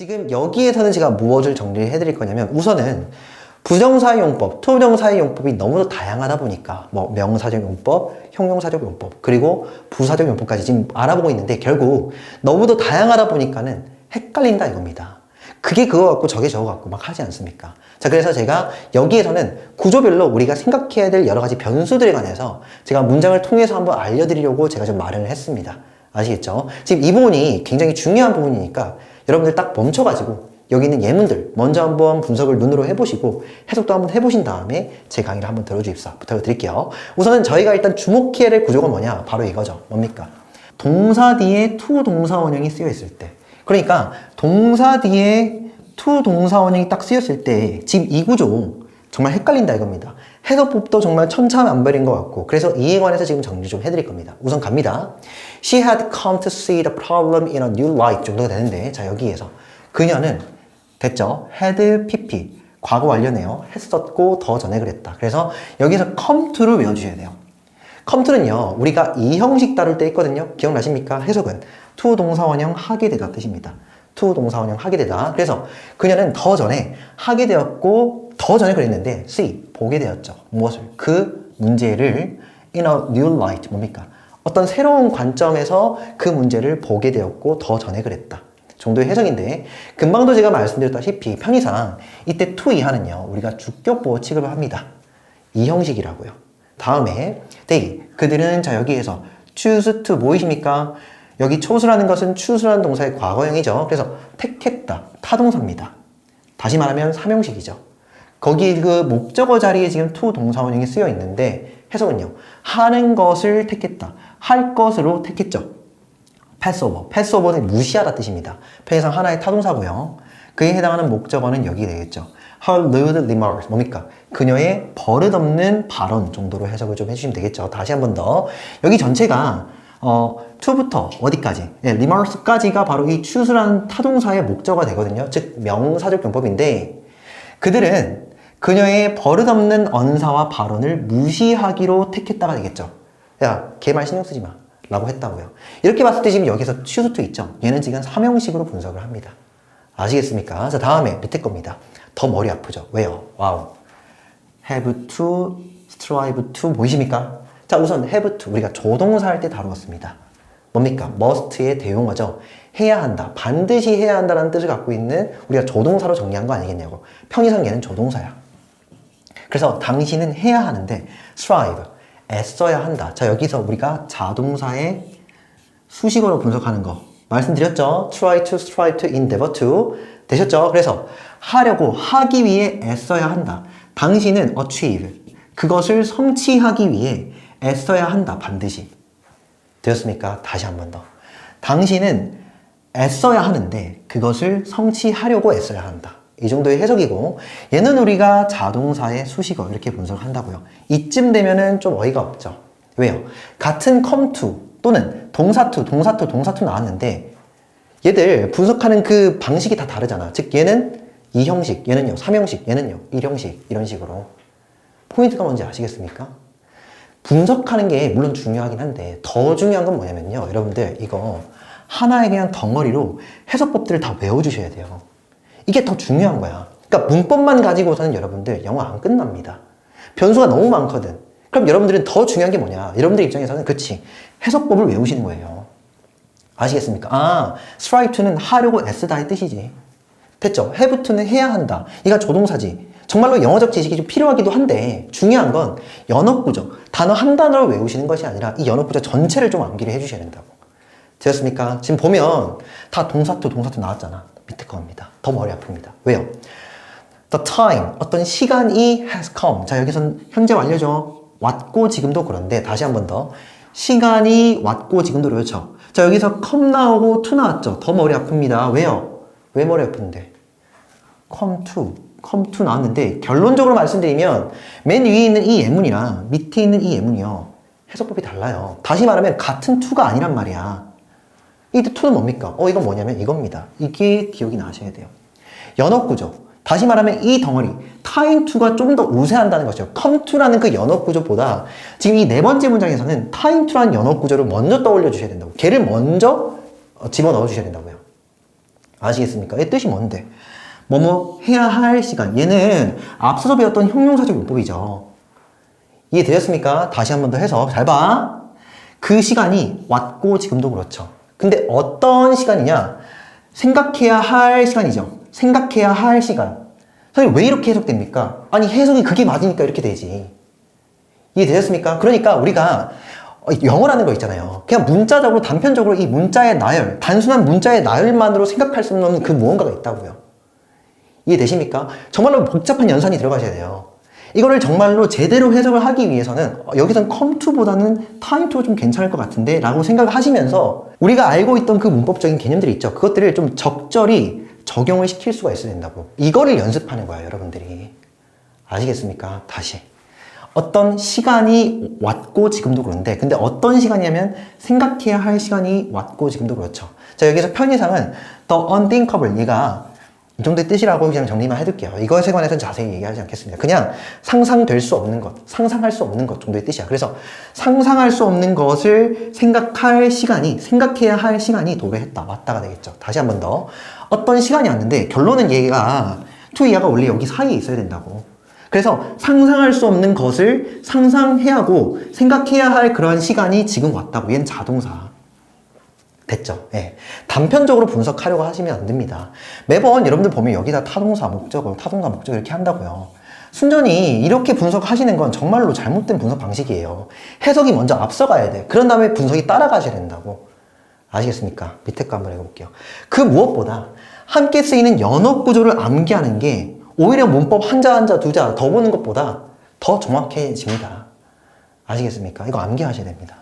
지금 여기에서는 제가 무엇을 정리해 드릴 거냐면 우선은 부정사용법, 투부정사용법이 너무도 다양하다 보니까 뭐 명사적용법, 형용사적용법, 그리고 부사적용법까지 지금 알아보고 있는데 결국 너무도 다양하다 보니까는 헷갈린다 이겁니다. 그게 그거 같고 저게 저거 같고 막 하지 않습니까? 자, 그래서 제가 여기에서는 구조별로 우리가 생각해야 될 여러 가지 변수들에 관해서 제가 문장을 통해서 한번 알려드리려고 제가 좀 마련을 했습니다. 아시겠죠? 지금 이 부분이 굉장히 중요한 부분이니까 여러분들 딱 멈춰가지고 여기 있는 예문들 먼저 한번 분석을 눈으로 해보시고 해석도 한번 해보신 다음에 제 강의를 한번 들어주십사 부탁을 드릴게요. 우선은 저희가 일단 주목해야 될 구조가 뭐냐? 바로 이거죠. 뭡니까? 동사 뒤에 to 동사 원형이 쓰여 있을 때. 그러니까 동사 뒤에 to 동사 원형이 딱 쓰였을 때 지금 이 구조 정말 헷갈린다 이겁니다. 해석법도 정말 천차만별인 것 같고 그래서 이에 관해서 지금 정리 좀 해드릴 겁니다. 우선 갑니다. She had come to see the problem in a new light 정도가 되는데 자 여기에서 그녀는 됐죠? had pp 과거 완료네요. 했었고 더 전에 그랬다. 그래서 여기서 come to를 외워주셔야 돼요. come to는요 우리가 이 형식 다룰 때 있거든요. 기억나십니까? 해석은 to 동사 원형 하게 되다 뜻입니다. to 동사 원형 하게 되다. 그래서 그녀는 더 전에 하게 되었고 더 전에 그랬는데 see 보게 되었죠. 무엇을? 그 문제를 in a new light 뭡니까? 어떤 새로운 관점에서 그 문제를 보게 되었고 더 전에 그랬다. 정도의 해석인데 금방도 제가 말씀드렸다시피 편의상 이때 to 이하는요 우리가 주격보호 취급을 합니다. 이 형식이라고요. 다음에 they 그들은 자 여기에서 choose to 뭐이십니까? 여기 chose라는 것은 choose라는 동사의 과거형이죠. 그래서 택했다 타동사입니다. 다시 말하면 삼형식이죠. 거기 그 목적어 자리에 지금 to 동사원형이 쓰여 있는데 해석은요 하는 것을 택했다 할 것으로 택했죠. 패스오버. 패스오버는 무시하다 뜻입니다. 편의상 하나의 타동사고요. 그에 해당하는 목적어는 여기 되겠죠. Her lewd remarks. 뭡니까? 그녀의 버릇없는 발언 정도로 해석을 좀 해주시면 되겠죠. 다시 한 번 더. 여기 전체가 어, to부터 어디까지? 네, remarks까지가 바로 이 choose라는 타동사의 목적어가 되거든요. 즉 명사적 용법인데 그들은 그녀의 버릇없는 언사와 발언을 무시하기로 택했다가 되겠죠. 야, 걔 말 신경 쓰지 마. 라고 했다고요. 이렇게 봤을 때 지금 여기서 to 있죠. 얘는 지금 삼형식으로 분석을 합니다. 아시겠습니까? 자, 다음에 밑에 겁니다. 더 머리 아프죠. 왜요? 와우. have to, strive to 보이십니까? 자, 우선 have to 우리가 조동사 할 때 다루었습니다. 뭡니까? must의 대용어죠. 해야 한다. 반드시 해야 한다는 뜻을 갖고 있는 우리가 조동사로 정리한 거 아니겠냐고. 편의상 얘는 조동사야. 그래서 당신은 해야 하는데 strive 애써야 한다. 자 여기서 우리가 자동사의 수식어로 분석하는 거 말씀드렸죠. try to, strive to, endeavor to 되셨죠? 그래서 하려고 하기 위해 애써야 한다. 당신은 achieve 그것을 성취하기 위해 애써야 한다. 반드시 되었습니까? 다시 한 번 더. 당신은 애써야 하는데 그것을 성취하려고 애써야 한다. 이 정도의 해석이고 얘는 우리가 자동사의 수식어 이렇게 분석을 한다고요. 이쯤 되면은 좀 어이가 없죠. 왜요? 같은 to 또는 동사 to, 동사 to, 동사 to 나왔는데 얘들 분석하는 그 방식이 다 다르잖아. 즉 얘는 이 형식, 얘는요, 3형식, 얘는요, 1형식 이런 식으로 포인트가 뭔지 아시겠습니까? 분석하는 게 물론 중요하긴 한데 더 중요한 건 뭐냐면요. 여러분들 이거 하나의 그냥 덩어리로 해석법들을 다 외워주셔야 돼요. 이게 더 중요한 거야. 그러니까 문법만 가지고서는 여러분들 영어 안 끝납니다. 변수가 너무 많거든. 그럼 여러분들은 더 중요한 게 뭐냐? 여러분들 입장에서는 그치 해석법을 외우시는 거예요. 아시겠습니까? 아, strive to는 하려고 애쓰다의 뜻이지. 됐죠? have to는 해야 한다. 이가 조동사지. 정말로 영어적 지식이 좀 필요하기도 한데 중요한 건 연어 구조. 단어 한 단어를 외우시는 것이 아니라 이 연어 구조 전체를 좀 암기를 해주셔야 된다고. 되었습니까? 지금 보면 다 동사 to, 동사 to 나왔잖아. 밑에 겁니다. 더 머리 아픕니다. 왜요? The time, 어떤 시간이 has come. 자, 여기선 현재 완료죠. 왔고 지금도 그런데 다시 한 번 더. 시간이 왔고 지금도 그렇죠. 자, 여기서 come 나오고 to 나왔죠. 더 머리 아픕니다. 왜요? 왜 머리 아픈데? come to, come to 나왔는데 결론적으로 말씀드리면 맨 위에 있는 이 예문이랑 밑에 있는 이 예문이요. 해석법이 달라요. 다시 말하면 같은 to가 아니란 말이야. 이때 to는 뭡니까? 어, 이건 뭐냐면 이겁니다. 이게 기억이 나셔야 돼요. 연어 구조. 다시 말하면 이 덩어리, time to가 좀 더 우세한다는 것이죠. come to라는 그 연어 구조보다 지금 이 네 번째 문장에서는 time to라는 연어 구조를 먼저 떠올려 주셔야 된다고. 걔를 먼저 어, 집어넣어 주셔야 된다고요. 아시겠습니까? 이 뜻이 뭔데? 뭐뭐 해야 할 시간. 얘는 앞서서 배웠던 형용사적 용법이죠. 이해되셨습니까? 다시 한 번 더 해서 잘 봐. 그 시간이 왔고 지금도 그렇죠. 근데 어떤 시간이냐? 생각해야 할 시간이죠. 생각해야 할 시간. 선생님 왜 이렇게 해석됩니까? 아니 해석이 그게 맞으니까 이렇게 되지. 이해되셨습니까? 그러니까 우리가 어, 영어라는 거 있잖아요. 그냥 문자적으로 단편적으로 이 문자의 나열, 단순한 문자의 나열만으로 생각할 수 없는 그 무언가가 있다고요. 이해되십니까? 정말로 복잡한 연산이 들어가셔야 돼요. 이거를 정말로 제대로 해석을 하기 위해서는 어, 여기선 time to가 좀 괜찮을 것 같은데 라고 생각을 하시면서 우리가 알고 있던 그 문법적인 개념들이 있죠. 그것들을 좀 적절히 적용을 시킬 수가 있어야 된다고. 이거를 연습하는 거야, 여러분들이. 아시겠습니까? 다시. 어떤 시간이 왔고 지금도 그런데 근데 어떤 시간이냐면 생각해야 할 시간이 왔고 지금도 그렇죠. 자 여기서 편의상은 the unthinkable 얘가 이 정도의 뜻이라고 그냥 정리만 해둘게요. 이것에 관해서는 자세히 얘기하지 않겠습니다. 그냥 상상될 수 없는 것, 상상할 수 없는 것 정도의 뜻이야. 그래서 상상할 수 없는 것을 생각할 시간이, 생각해야 할 시간이 도래했다, 왔다가 되겠죠. 다시 한 번 더. 어떤 시간이 왔는데 결론은 얘가 투이야가 원래 여기 사이에 있어야 된다고. 그래서 상상할 수 없는 것을 상상해야 하고 생각해야 할 그러한 시간이 지금 왔다고. 얘는 자동사. 됐죠? 예. 단편적으로 분석하려고 하시면 안 됩니다. 매번 여러분들 보면 여기다 타동사, 목적어, 타동사, 목적어 이렇게 한다고요. 순전히 이렇게 분석하시는 건 정말로 잘못된 분석 방식이에요. 해석이 먼저 앞서가야 돼. 그런 다음에 분석이 따라가셔야 된다고. 아시겠습니까? 밑에 거 한번 읽어볼게요. 그 무엇보다 함께 쓰이는 연어 구조를 암기하는 게 오히려 문법 한자 한자 두 자 더 보는 것보다 더 정확해집니다. 아시겠습니까? 이거 암기하셔야 됩니다.